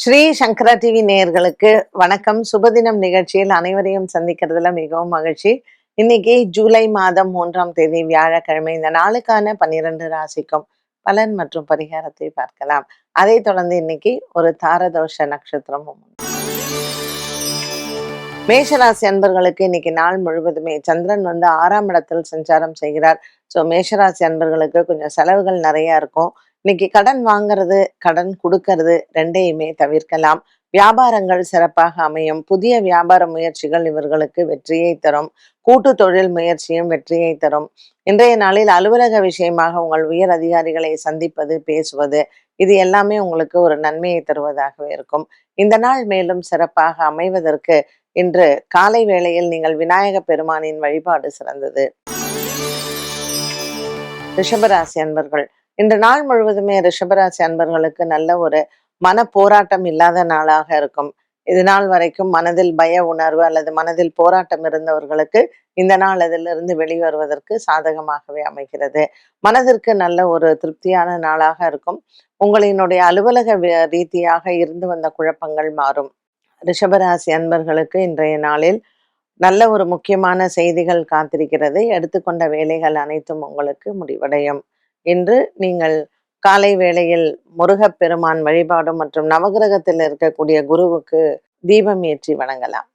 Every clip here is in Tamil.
ஸ்ரீ சங்கரா டிவி நேயர்களுக்கு வணக்கம். சுபதினம் நிகழ்ச்சியில் அனைவரையும் சந்திக்கிறதுல மிகவும் மகிழ்ச்சி. இன்னைக்கு ஜூலை மாதம் மூன்றாம் தேதி வியாழக்கிழமை. இந்த நாளுக்கான பன்னிரண்டு ராசிக்கும் பலன் மற்றும் பரிகாரத்தை பார்க்கலாம். அதை தொடர்ந்து இன்னைக்கு ஒரு தாரதோஷ நட்சத்திரமும் மேஷராசி அன்பர்களுக்கு இன்னைக்கு நாள் முழுவதுமே சந்திரன் வந்து ஆறாம் இடத்தில் சஞ்சாரம் செய்கிறார். ஸோ மேஷராசி அன்பர்களுக்கு கொஞ்சம் செலவுகள் நிறைய இருக்கும். இன்னைக்கு கடன் வாங்குறது கடன் கொடுக்கறது ரெண்டையுமே தவிர்க்கலாம். வியாபாரங்கள் சிறப்பாக அமையும். புதிய வியாபார முயற்சிகள் இவர்களுக்கு வெற்றியை தரும். கூட்டு தொழில் முயற்சியும் வெற்றியை தரும். இன்றைய நாளில் அலுவலக விஷயமாக உங்கள் உயர் அதிகாரிகளை சந்திப்பது பேசுவது இது எல்லாமே உங்களுக்கு ஒரு நன்மையை தருவதாகவே இருக்கும். இந்த நாள் மேலும் சிறப்பாக அமைவதற்கு இன்று காலை வேளையில் நீங்கள் விநாயக பெருமானின் வழிபாடு சிறந்தது. ரிஷபராசி அன்பர்கள் இன்று நாள் முழுவதுமே ரிஷபராசி அன்பர்களுக்கு நல்ல ஒரு மன போராட்டம் இல்லாத நாளாக இருக்கும். இது நாள் வரைக்கும் மனதில் பய உணர்வு அல்லது மனதில் போராட்டம் இருந்தவர்களுக்கு இந்த நாள் அதிலிருந்து வெளிவருவதற்கு சாதகமாகவே அமைகிறது. மனதிற்கு நல்ல ஒரு திருப்தியான நாளாக இருக்கும். உங்களினுடைய அலுவலக ரீதியாக இருந்து வந்த குழப்பங்கள் மாறும். ரிஷபராசி அன்பர்களுக்கு இன்றைய நாளில் நல்ல ஒரு முக்கியமான செய்திகள் காத்திருக்கிறது. எடுத்துக்கொண்ட வேலைகள் அனைத்தும் உங்களுக்கு முடிவடையும். இன்று நீங்கள் காலை வேளையில் முருகப்பெருமான் வழிபாடு மற்றும் நவகிரகத்தில் இருக்கக்கூடிய குருவுக்கு தீபம் ஏற்றி வணங்கலாம்.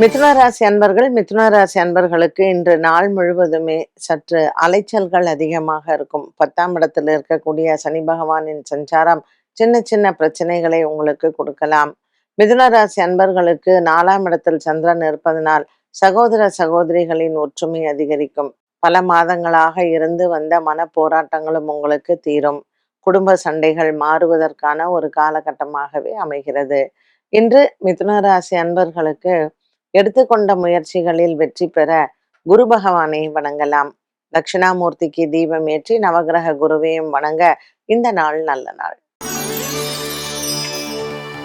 மிதுன ராசி அன்பர்கள் மிதுன ராசி அன்பர்களுக்கு இன்று நாள் முழுவதுமே சற்று அலைச்சல்கள் அதிகமாக இருக்கும். பத்தாம் இடத்தில் இருக்கக்கூடிய சனி பகவானின் சஞ்சாரம் சின்ன சின்ன பிரச்சனைகளை உங்களுக்கு கொடுக்கலாம். மிதுன ராசி அன்பர்களுக்கு நாலாம் இடத்தில் சந்திரன் இருப்பதனால் சகோதர சகோதரிகளின் ஒற்றுமை அதிகரிக்கும். பல மாதங்களாக இருந்து வந்த மன போராட்டங்களும் உங்களுக்கு தீரும். குடும்ப சண்டைகள் மாறுவதற்கான ஒரு காலகட்டமாகவே அமைகிறது. இன்று மிதுன ராசி அன்பர்களுக்கு எடுத்துக்கொண்ட முயற்சிகளில் வெற்றி பெற குரு பகவானை வணங்கலாம். தட்சிணாமூர்த்திக்கு தீபம் ஏற்றி நவகிரக குருவையும் வணங்க இந்த நாள் நல்ல நாள்.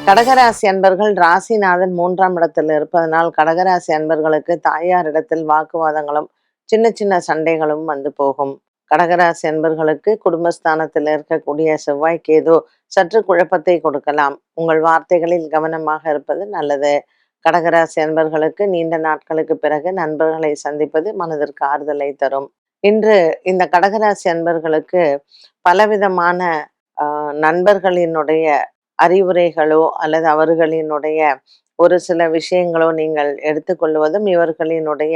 கடகராசி அன்பர்கள் ராசிநாதன் மூன்றாம் இடத்தில் இருப்பதனால் கடகராசி அன்பர்களுக்கு தாயாரிடத்தில் வாக்குவாதங்களும் சின்ன சின்ன சண்டைகளும் வந்து போகும். கடகராசி என்பர்களுக்கு குடும்பஸ்தானத்தில் இருக்கக்கூடிய செவ்வாய் கேது சற்று குழப்பத்தை கொடுக்கலாம். உங்கள் வார்த்தைகளில் கவனமாக இருப்பது நல்லது. கடகராசி அன்பர்களுக்கு நீண்ட நாட்களுக்கு பிறகு நண்பர்களை சந்திப்பது மனதிற்கு ஆறுதலை தரும். இன்று இந்த கடகராசி அன்பர்களுக்கு பலவிதமான நண்பர்களினுடைய அறிவுரைகளோ அல்லது அவர்களினுடைய ஒரு சில விஷயங்களோ நீங்கள் எடுத்துக்கொள்வதும் இவர்களினுடைய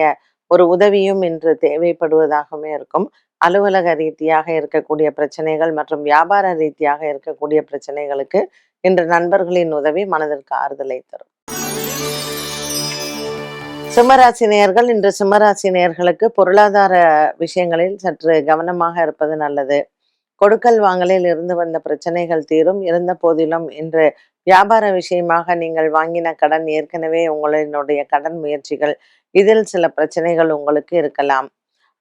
ஒரு உதவியும் இன்று தேவைப்படுவதாகவே இருக்கும். அலுவலக ரீதியாக இருக்கக்கூடிய பிரச்சனைகள் மற்றும் வியாபார ரீதியாக இருக்கக்கூடிய பிரச்சனைகளுக்கு இன்று நண்பர்களின் உதவி மனதிற்கு ஆறுதலை தரும். சிம்மராசி நேயர்கள் இன்று சிம்மராசி நேயர்களுக்கு பொருளாதார விஷயங்களில் சற்று கவனமாக இருப்பது நல்லது. கொடுக்கல் வாங்கலில் இருந்து வந்த பிரச்சனைகள் தீரும். இருந்த போதிலும் இன்று வியாபார விஷயமாக நீங்கள் வாங்கின கடன் ஏற்கனவே உங்களினுடைய கடன் முயற்சிகள் இதில் சில பிரச்சனைகள் உங்களுக்கு இருக்கலாம்.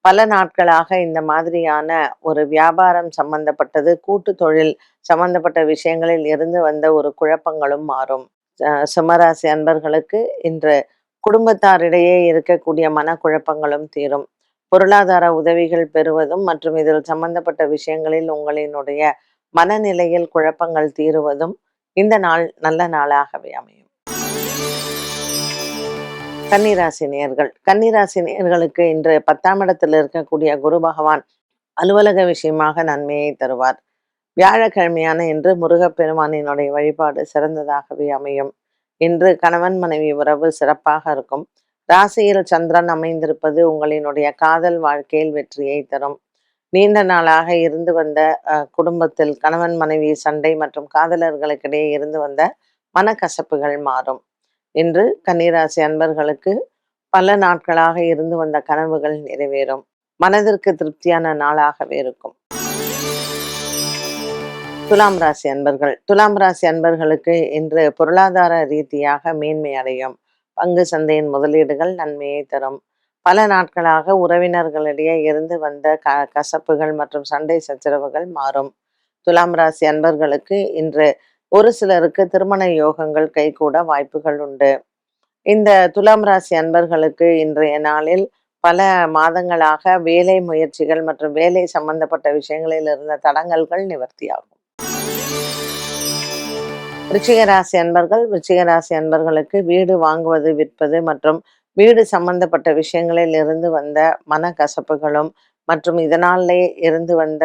பல நாட்களாக இந்த மாதிரியான ஒரு வியாபாரம் சம்பந்தப்பட்டது கூட்டு தொழில் சம்பந்தப்பட்ட விஷயங்களில் இருந்து வந்த ஒரு குழப்பங்களும் மாறும். அஹ் சிம்மராசி அன்பர்களுக்கு இன்று குடும்பத்தாரிடையே இருக்கக்கூடிய மனக்குழப்பங்களும் தீரும். பொருளாதார உதவிகள் பெறுவதும் மற்றும் இதில் சம்பந்தப்பட்ட விஷயங்களில் உங்களினுடைய மனநிலையில் குழப்பங்கள் தீருவதும் இந்த நாள் நல்ல நாளாகவே அமையும். கன்னிராசி நேர்கள் கன்னிராசி நேர்களுக்கு இன்று பத்தாம் இடத்தில் இருக்கக்கூடிய குரு பகவான் அலுவலக விஷயமாக நன்மையை தருவார். வியாழக்கிழமையான இன்று முருகப்பெருமானினுடைய வழிபாடு சிறந்ததாகவே அமையும். இன்று கணவன் மனைவி உறவு சிறப்பாக இருக்கும். ராசியில் சந்திரன் அமைந்திருப்பது உங்களினுடைய காதல் வாழ்க்கையில் வெற்றியை தரும். நீண்ட நாளாக இருந்து வந்த குடும்பத்தில் கணவன் மனைவி சண்டை மற்றும் காதலர்களுக்கிடையே இருந்து வந்த மனக்கசப்புகள் மாறும். இன்று கன்னிராசி அன்பர்களுக்கு பல நாட்களாக இருந்து வந்த கனவுகள் நிறைவேறும். மனதிற்கு திருப்தியான நாளாகவே இருக்கும். துலாம் ராசி அன்பர்கள். துலாம் ராசி அன்பர்களுக்கு இன்று பொருளாதார ரீதியாக மேன்மை அடையும். பங்கு சந்தையின் முதலீடுகள் நன்மையை தரும். பல நாட்களாக உறவினர்களிடையே இருந்து வந்த க கசப்புகள் மற்றும் சண்டை சச்சரவுகள் மாறும். துலாம் ராசி அன்பர்களுக்கு இன்று ஒரு சிலருக்கு திருமண யோகங்கள் கைகூட வாய்ப்புகள் உண்டு. இந்த துலாம் ராசி அன்பர்களுக்கு இன்றைய நாளில் பல மாதங்களாக வேலை முயற்சிகள் மற்றும் வேலை சம்பந்தப்பட்ட விஷயங்களில் இருந்த தடங்கல்கள் நிவர்த்தியாகும். விருச்சிக ராசி அன்பர்கள் விருச்சிகராசி அன்பர்களுக்கு வீடு வாங்குவது விற்பது மற்றும் வீடு சம்பந்தப்பட்ட விஷயங்களில் இருந்து வந்த மன கசப்புகளும் மற்றும் இதனாலே இருந்து வந்த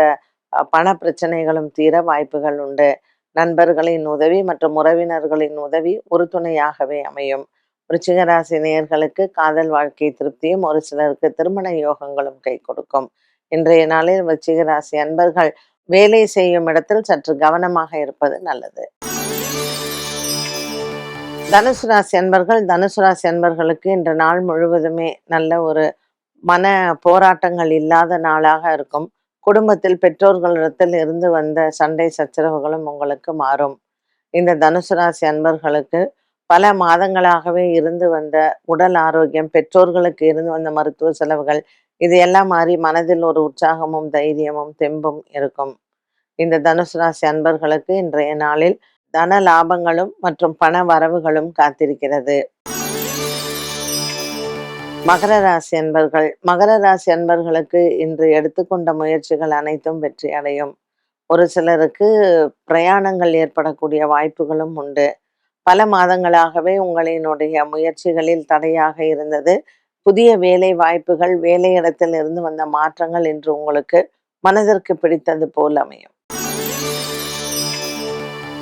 பண பிரச்சனைகளும் தீர வாய்ப்புகள் உண்டு. நண்பர்களின் உதவி மற்றும் உறவினர்களின் உதவி ஒரு துணையாகவே அமையும் விருச்சிகராசி நேயர்களுக்கு காதல் வாழ்க்கை திருப்தியும் ஒரு சிலருக்கு திருமண யோகங்களும் கை கொடுக்கும். இன்றைய நாளில் விருச்சிகராசி அன்பர்கள் வேலை செய்யும் இடத்தில் சற்று கவனமாக இருப்பது நல்லது. தனுசு ராசி அன்பர்கள் தனுசு ராசி அன்பர்களுக்கு இன்று நாள் முழுவதுமே நல்ல ஒரு மன போராட்டங்கள் இல்லாத நாளாக இருக்கும். குடும்பத்தில் பெற்றோர்களிடத்தில் இருந்து வந்த சண்டை சச்சரவுகளும் உங்களுக்கு மாறும். இந்த தனுசு ராசி அன்பர்களுக்கு பல மாதங்களாகவே இருந்து வந்த உடல் ஆரோக்கியம் பெற்றோர்களுக்கு இருந்து வந்த மருத்துவ செலவுகள் இது எல்லாம் மாறி மனதில் ஒரு உற்சாகமும் தைரியமும் தெம்பும் இருக்கும். இந்த தனுசு ராசி அன்பர்களுக்கு இன்றைய நாளில் தன லாபங்களும் மற்றும் பண வரவுகளும் காத்திருக்கிறது. மகர ராசி அன்பர்கள் மகர ராசி அன்பர்களுக்கு இன்று எடுத்துக்கொண்ட முயற்சிகள் அனைத்தும் வெற்றி அடையும். ஒரு சிலருக்கு பிரயாணங்கள் ஏற்படக்கூடிய வாய்ப்புகளும் உண்டு. பல மாதங்களாகவே உங்களினுடைய முயற்சிகளில் தடையாக இருந்தது. புதிய வேலை வாய்ப்புகள் வேலையிடத்தில் இருந்து வந்த மாற்றங்கள் இன்று உங்களுக்கு மனதிற்கு பிடித்தது போல் அமையும்.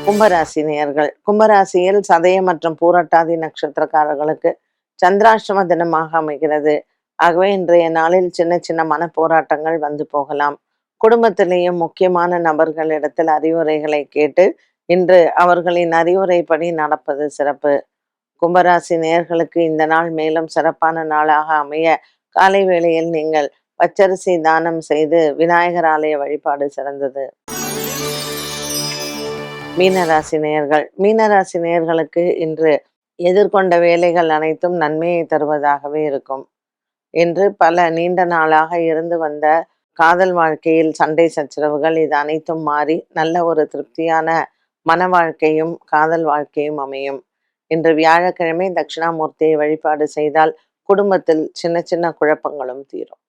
கும்பராசி நேர்கள் கும்பராசியில் சதய மற்றும் பூரட்டாதி நட்சத்திரக்காரர்களுக்கு சந்திராஷ்டம தினமாக அமைகிறது. ஆகவே இன்றைய நாளில் சின்ன சின்ன மன போராட்டங்கள் வந்து போகலாம். குடும்பத்திலேயும் முக்கியமான நபர்களிடத்தில் அறிவுரைகளை கேட்டு இன்று அவர்களின் அறிவுரைப்படி நடப்பது சிறப்பு. கும்பராசி நேர்களுக்கு இந்த நாள் மேலும் சிறப்பான நாளாக அமைய காலை வேளையில் நீங்கள் பச்சரிசி தானம் செய்து விநாயகர் ஆலய வழிபாடு சிறந்தது. மீனராசி நேயர்கள் மீனராசி நேயர்களுக்கு இன்று எதிர்கொண்ட வேலைகள் அனைத்தும் நன்மையை தருவதாகவே இருக்கும். என்று பல நீண்ட நாளாக இருந்து வந்த காதல் வாழ்க்கையில் சண்டை சச்சரவுகள் இது அனைத்தும் மாறி நல்ல ஒரு திருப்தியான மன வாழ்க்கையும் காதல் வாழ்க்கையும் அமையும். இன்று வியாழக்கிழமை தட்சிணாமூர்த்தியை வழிபாடு செய்தால் குடும்பத்தில் சின்ன சின்ன குழப்பங்களும் தீரும்.